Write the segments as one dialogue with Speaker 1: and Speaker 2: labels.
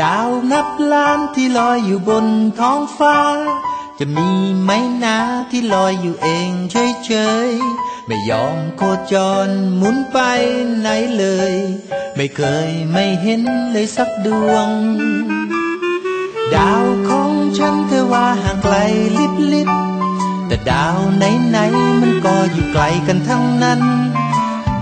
Speaker 1: ดาวนับล้านที่ลอยอยู่บนท้องฟ้า จะมีไหมนาที่ลอยอยู่เองเฉยๆ ไม่ยอมโคจรหมุนไปไหนเลย ไม่เคยไม่เห็นเลยสักดวง ดาวของฉันเธอว่าห่างไกลลิบลิบแต่ดาวไหนๆมันก็อยู่ไกลกันทั้งนั้น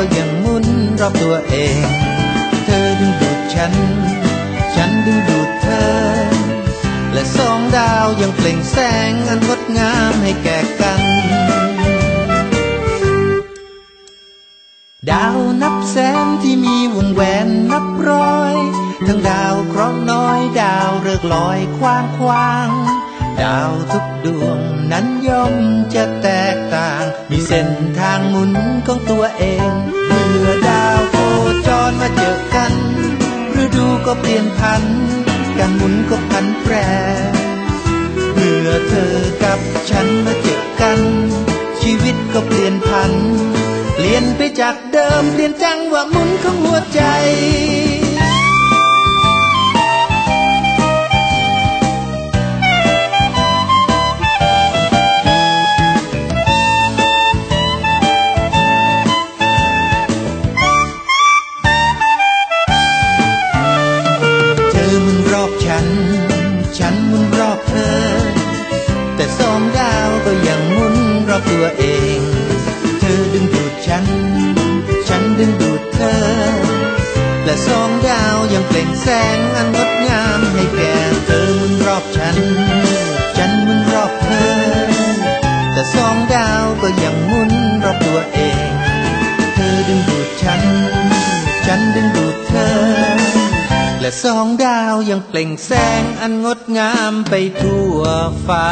Speaker 1: ก็ยังมุนรอบตัวเอง เธอดึงดูดฉัน ฉันดึงดูดเธอ และสองดาวยังเปล่งแสงอันงดงามให้แก่กัน ดาวนับแสนที่มีวงแหวนนับร้อย ทั้งดาวเคราะห์น้อยดาวเริกลอยคว้างคว้างดาวทุกดวงนั้นย่อมจะแตกต่าง มีเส้นทางหมุนของตัวเอง ก็เปลี่ยนพัน การหมุนก็พันแปร เมื่อเธอกับฉันมาเจอกัน ชีวิตก็เปลี่ยนพัน เปลี่ยนไปจากเดิมเปลี่ยนจังว่าหมุนของหัวใจ มุนรอบฉัน ฉันมุนรอบเธอ แต่สองดาวก็ยังมุนรอบตัวเอง เธอดึงดูดฉัน ฉันดึงดูดเธอ และสองดาวยังเปล่งแสงอันงดงามให้แก่เธอมุนรอบฉัน และสองดาวยังเปล่งแสงอันงดงามไปทั่วฟ้า